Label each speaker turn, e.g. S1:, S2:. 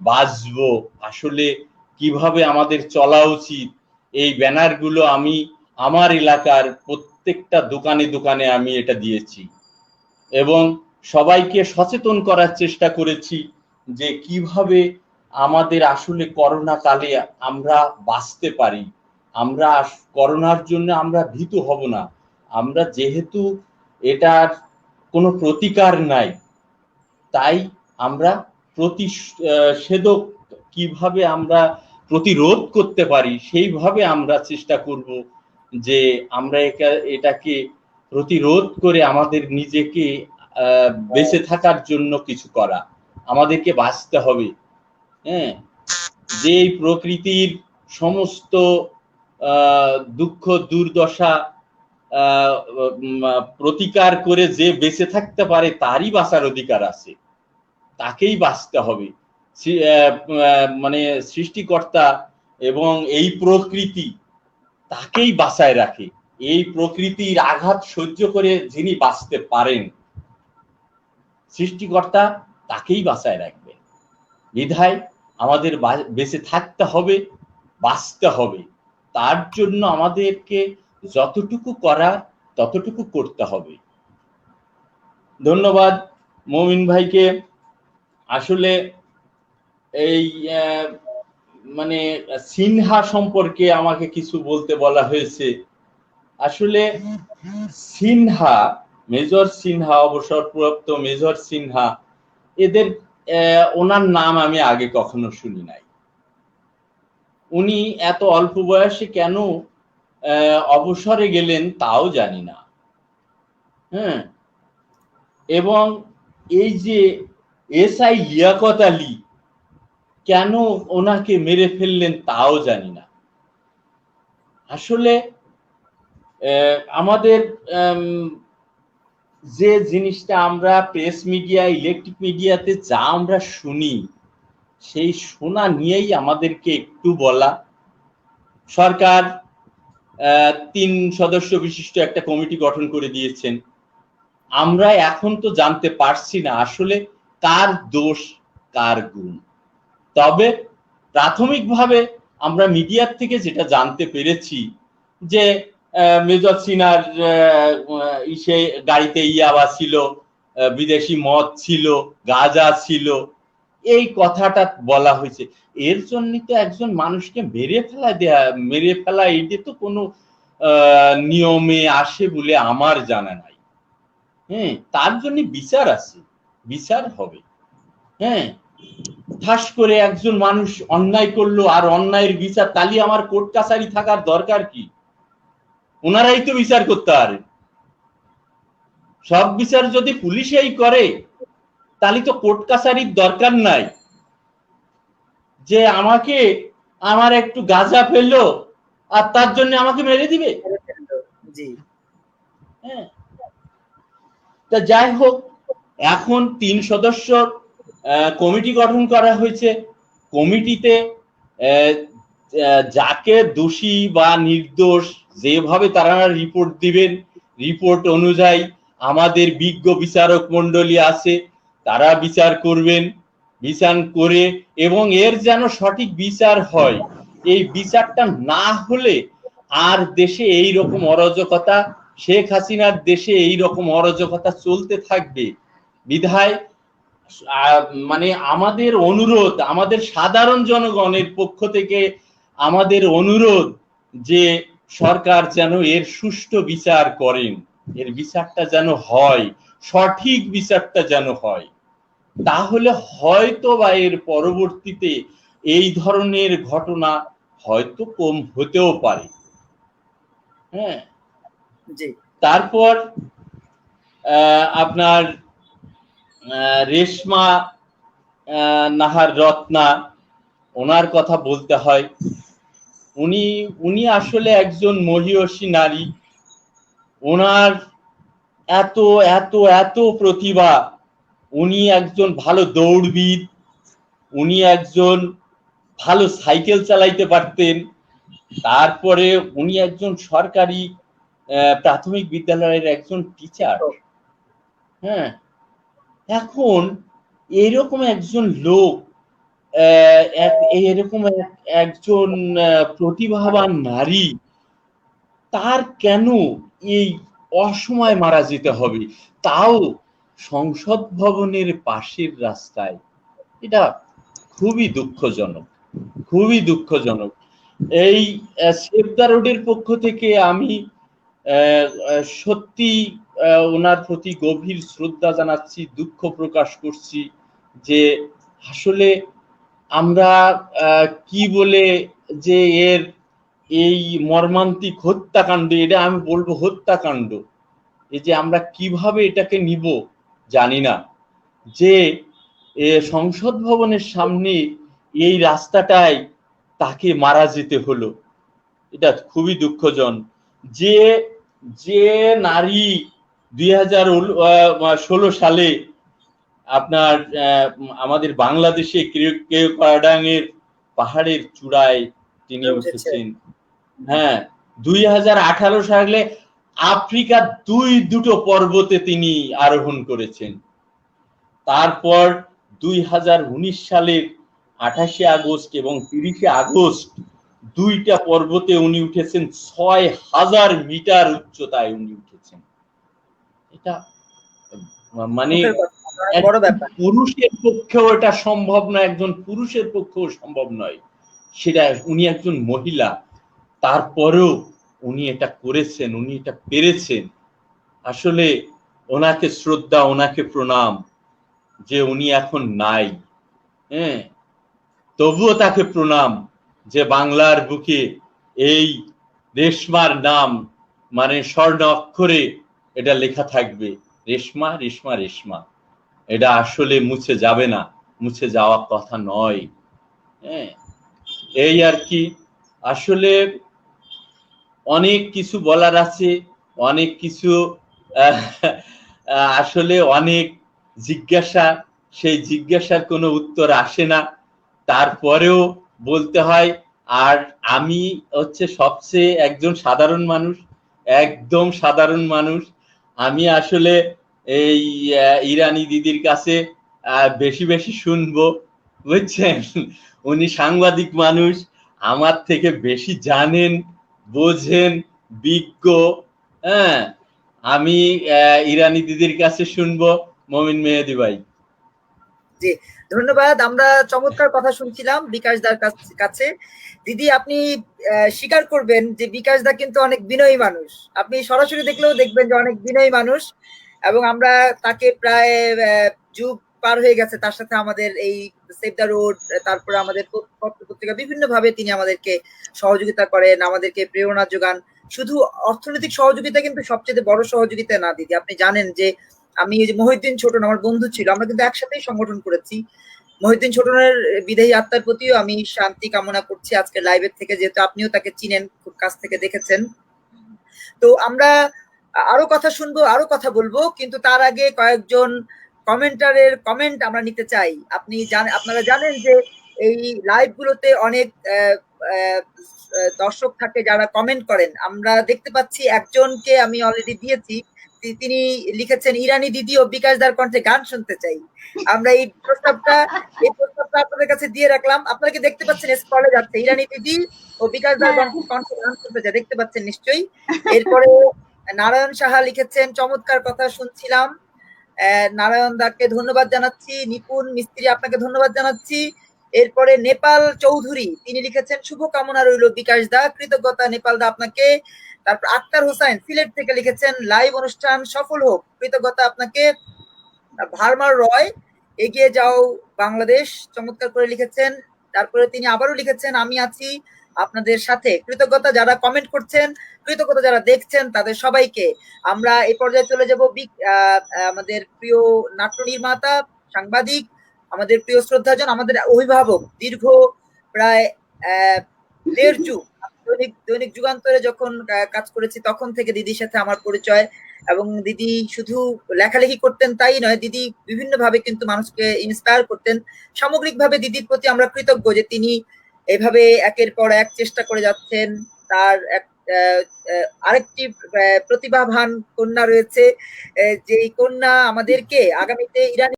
S1: বাঁচবো? আসলে কীভাবে আমাদের চলা উচিত? এই ব্যানারগুলো আমি আমার এলাকার প্রত্যেকটা দোকানে দোকানে আমি এটা দিয়েছি। এবং সবাইকে সচেতন করার চেষ্টা করেছি যে কীভাবে আমাদের আসলে করোনা কালে আমরা বাঁচতে পারি। আমরা করোনার জন্য আমরা ভীত হব না। আমরা যেহেতু এটার কোনো প্রতিকার নাই, তাই আমরা প্রতিষেধক কীভাবে আমরা প্রতিরোধ করতে পারি, সেইভাবে আমরা চেষ্টা করব যে আমরা এটাকে প্রতিরোধ করে আমাদের নিজেকে বেঁচে থাকার জন্য কিছু করা। আমাদেরকে বাঁচতে হবে। হ্যাঁ? যে প্রকৃতির সমস্ত দুঃখ, দুর্দশা প্রতিকার করে যে বেঁচে থাকতে পারে, তারই বাঁচার অধিকার আছে। তাকেই বাঁচতে হবে। মানে সৃষ্টিকর্তা এবং এই প্রকৃতি তাকেই বাঁচায় রাখে। এই প্রকৃতির আঘাত সহ্য করে যিনি বাঁচতে পারেন, সৃষ্টিকর্তা তাকেই বাঁচায় রাখবে। বিধায় আমাদের বেঁচে থাকতে হবে, বাঁচতে হবে। তার জন্য আমাদেরকে যতটুকু করা, ততটুকু করতে হবে। ধন্যবাদ, মমিন ভাইকে। আসলে এই মানে সিনহা সম্পর্কে আমাকে কিছু বলতে বলা হয়েছে। আসলে সিনহা, মেজর সিনহা, অবসরপ্রাপ্ত মেজর সিনহা, এদের ওনার নাম আমি আগে কখনো শুনি নাই। উনি এত অল্প বয়সে কেন অবসরে গেলেন তাও জানি না। হ্যাঁ? এবং এই যে এস আই লিয়াকত আলী কেন ওনাকে মেরে ফেললেন তাও জানি না। আসলে আমাদের যে জিনিসটা আমরা প্রেস মিডিয়া, ইলেকট্রিক মিডিয়াতে যা আমরা শুনি, সেই শোনা নিয়েই আমাদেরকে একটু বলা। সরকার তিন সদস্য বিশিষ্ট একটা কমিটি গঠন করে দিয়েছেন। আমরা এখন তো জানতে পারছি না। আসলে কার দোষ, কার গুণ? তবে প্রাথমিকভাবে আমরা মিডিয়ার থেকে যেটা জানতে পেরেছি যে মেজর সিনার ইসে গাড়িতে ইয়াবা ছিল বিদেশি মদ ছিল, গাজা ছিল, এই কথাটা বলা হয়েছে। এর জন্য তো একজন মানুষকে মেরে ফেলা দেয়া, মেরে ফেলা এইটা তো কোনো নিয়মে আসে বলে আমার জানা নাই। হ্যাঁ তার জন্য বিচার আছে। বিচার হবে। হ্যাঁ? ঠাস করে একজন মানুষ অন্যায় করল আর অন্যায়ের বিচার তালি আমার কোর্ট কাছারি থাকার দরকার কি? ওনারাই তো বিচার করতে পারে। সব বিচার যদি পুলিশেই করে তাহলে তো কোর্ট কাছারির দরকার নাই। যে আমাকে আমার একটু গাঁজা ফেলল আর তার জন্য আমাকে মেরে দিবে? হ্যাঁ? তা যাই হোক এখন তিন সদস্য কমিটি গঠন করা হয়েছে। কমিটিতে যাকে দোষী বা নির্দোষ যেভাবে তারা রিপোর্ট দিবেন রিপোর্ট অনুযায়ী আমাদের বিজ্ঞ বিচারক মন্ডলী আছে, তারা বিচার করবেন, বিচার করে এবং এর যেন সঠিক বিচার হয়, এই বিচারটা না হলে আর দেশে এই রকম অরাজকতা, শেখ হাসিনার দেশে এই রকম অরাজকতা চলতে থাকবে। বিধায় মানে আমাদের অনুরোধ আমাদের সাধারণ জনগণের পক্ষ থেকে আমাদের অনুরোধ যে সরকার যেন এর সুষ্ঠু বিচার করেন এর বিচারটা যেন হয় সঠিক বিচারটা যেন হয়। তাহলে হয়তো বা এর পরবর্তীতে এই ধরনের ঘটনা হয়তো কম হতেও পারে। হ্যাঁ? তারপর আপনার রেশমা নাহার রত্না, ওনার কথা বলতে হয়। উনি উনি আসলে একজন মহিয়সী নারী। ওনার এত এত এত প্রতিভা। উনি একজন ভালো দৌড়বিদ। উনি একজন ভালো সাইকেল চালাইতে পারতেন। তারপরে উনি একজন সরকারি প্রাথমিক বিদ্যালয়ের একজন টিচার হ্যাঁ। এখন এরকম একজন লোক এরকম এক- একজন প্রতিভাবান নারী, তার কেন এই অসময় মারা যেতে হবে? তাও সংসদ ভবনের পাশের রাস্তায়। এটা খুবই দুঃখজনক খুবই দুঃখজনক। এই সেবদা রোডের পক্ষ থেকে আমি সত্যি ওনার প্রতি গভীর শ্রদ্ধা জানাচ্ছি, দুঃখ প্রকাশ করছি যে আসলে আমরা কি বলে যে এর এই মর্মান্তিক হত্যাকাণ্ড, এটা আমি বলব হত্যাকাণ্ড। এই যে আমরা কীভাবে এটাকে নিব, জানি না। যে সংসদ ভবনের সামনে এই রাস্তাটায় তাকে মারা যেতে হলো, এটা খুবই দুঃখজন। যে যে নারী দুই হাজার ষোলো সালে আপনার আমাদের বাংলাদেশে কেওকাডাং পাহাড়ের চূড়ায় তিনি। উঠেছেন হ্যাঁ দুই হাজার আঠারো সালে আফ্রিকার দুই দুটো পর্বতে তিনি আরোহণ করেছেন। তারপর দুই হাজার উনিশ সালের আঠাশে আগস্ট এবং তিরিশে আগস্ট দুইটা পর্বতে উনি উঠেছেন। ছয় হাজার মিটার উচ্চতায় উনি উঠেছেন। এটা মানে পুরুষের পক্ষেও এটা সম্ভব নয় একজন পুরুষের পক্ষেও সম্ভব নয়। সেটা উনি একজন মহিলা তারপরেও উনি এটা করেছেন উনি এটা পেরেছেন। আসলে ওনাকে শ্রদ্ধা ওনাকে প্রণাম যে উনি এখন নাই হ্যাঁ? তবুও তাকে প্রণাম যে বাংলার বুকে এই রেশমার নাম মানে স্বর্ণ অক্ষরে এটা লেখা থাকবে, রেশমা রেশমা রেশমা। এটা আসলে মুছে যাবে না, মুছে যাওয়ার কথা নয়। হ্যাঁ? এই আর কি। আসলে অনেক কিছু বলার আছে, অনেক কিছু আসলে অনেক জিজ্ঞাসা, সেই জিজ্ঞাসার কোনো উত্তর আসে না। তারপরেও বলতে হয়, আর আমি হচ্ছে সবচেয়ে একজন সাধারণ মানুষ, একদম সাধারণ মানুষ আমি আসলে এই ইরানি দিদির কাছে বেশি বেশি শুনব, বুঝছেন? উনি সাংবাদিক মানুষ, আমার থেকে বেশি জানেন, বোঝেন, বিজ্ঞ হ্যাঁ? আমি ইরানি দিদির কাছে শুনব, মমিন মেহেদি ভাই।
S2: ধন্যবাদ, আমরা চমৎকার কথা শুনছিলাম বিকাশ দার কাছ- দিদি, আপনি স্বীকার করবেন যে বিকাশ দা কিন্তু অনেক বিনয়ী মানুষ। আপনি সরাসরি দেখলেও দেখবেন যে অনেক বিনয়ী মানুষ এবং আমরা তাকে প্রায় যুগ পার হয়ে গেছে। তার সাথে আমাদের এই সেভ দ্য রোড, তারপরে আমাদের পত্র পত্রিকা বিভিন্ন ভাবে তিনি আমাদেরকে সহযোগিতা করেন, আমাদেরকে প্রেরণা যোগান। শুধু অর্থনৈতিক সহযোগিতা কিন্তু সবচেয়ে বড় সহযোগিতা না, দিদি। আপনি জানেন যে আমি এই যে মহিউদ্দিন ছোটন আমার বন্ধু ছিল, আমরা কিন্তু একসাথেই সংগঠন করেছি। মহিউদ্দিন ছোটনের বিদেহী আত্মার প্রতিও আমি শান্তি কামনা করছি আজকে লাইভের থেকে, যেহেতু আপনিও তাকে চিনেন, খুব কাছ থেকে দেখেছেন। তো আমরা আরও কথা শুনব, আরও কথা বলব, কিন্তু তার আগে কয়েকজন কমেন্টারের কমেন্ট আমরা নিতে চাই। আপনি আপনারা জানেন যে এই লাইভ গুলোতে অনেক দর্শক থাকে যারা কমেন্ট করেন। আমরা দেখতে পাচ্ছি একজনকে আমি অলরেডি দিয়েছি। তিনি লিখেছেন ইরানি দিদি ও বিকাশ দার কণ্ঠে গান শুনতে চাই। আমরা এই প্রস্তাবটা এই প্রস্তাবটা আপনাদের কাছে দিয়ে রাখলাম। আপনারা কি দেখতে পাচ্ছেন? স্ক্রলে যাচ্ছে। ইরানি দিদি ও বিকাশ দার
S3: হ্যাঁ।
S2: কণ্ঠে গান শুনতে চাই। দেখতে পাচ্ছেন নিশ্চয়ই। এরপরে নারায়ণ সাহা লিখেছেন চমৎকার কথা শুনছিলাম। আহ, নারায়ণ দাকে ধন্যবাদ জানাচ্ছি। নিপুণ মিস্ত্রি আপনাকে ধন্যবাদ জানাচ্ছি। এরপরে নেপাল চৌধুরী তিনি লিখেছেন শুভকামনা রইল বিকাশ দা। কৃতজ্ঞতা নেপাল দা আপনাকে। তারপর আক্তার হোসেন সিলেট থেকে লিখেছেন, লাইভ অনুষ্ঠান সফল হোক। কৃতজ্ঞতা আপনাকে। ভারমার রয়, এগিয়ে যাও বাংলাদেশ। চমৎকার করে লিখেছেন। তারপরে তিনি আবারও লিখেছেন, আমি আছি আপনাদের সাথে। কৃতজ্ঞতা যারা কমেন্ট করছেন, কৃতজ্ঞতা যারা দেখছেন, তাদের সবাইকে। আমরা এই পর্যায়ে চলে যাব আমাদের প্রিয় নাট্য নির্মাতা, সাংবাদিক, আমাদের প্রিয় শ্রদ্ধাজন, আমাদের অভিভাবক, দীর্ঘ প্রায় দেড় যুগ দৈনিক দৈনিক যুগান্তরে যখন কাজ করেছি, তখন থেকে দিদির সাথে আমার পরিচয় এবং দিদি শুধু লেখালেখি করতেন তাই নয়, দিদি বিভিন্ন ভাবে কিন্তু মানুষকে ইন্সপায়ার করতেন। সামগ্রিকভাবে দিদির প্রতি আমরা কৃতজ্ঞ যে তিনি এভাবে একের পর এক চেষ্টা করে যাচ্ছেন। তার এক আরেকটি প্রতিভাবান কন্যা রয়েছে। যেই কন্যা আমাদেরকে আগামীতে ইরানি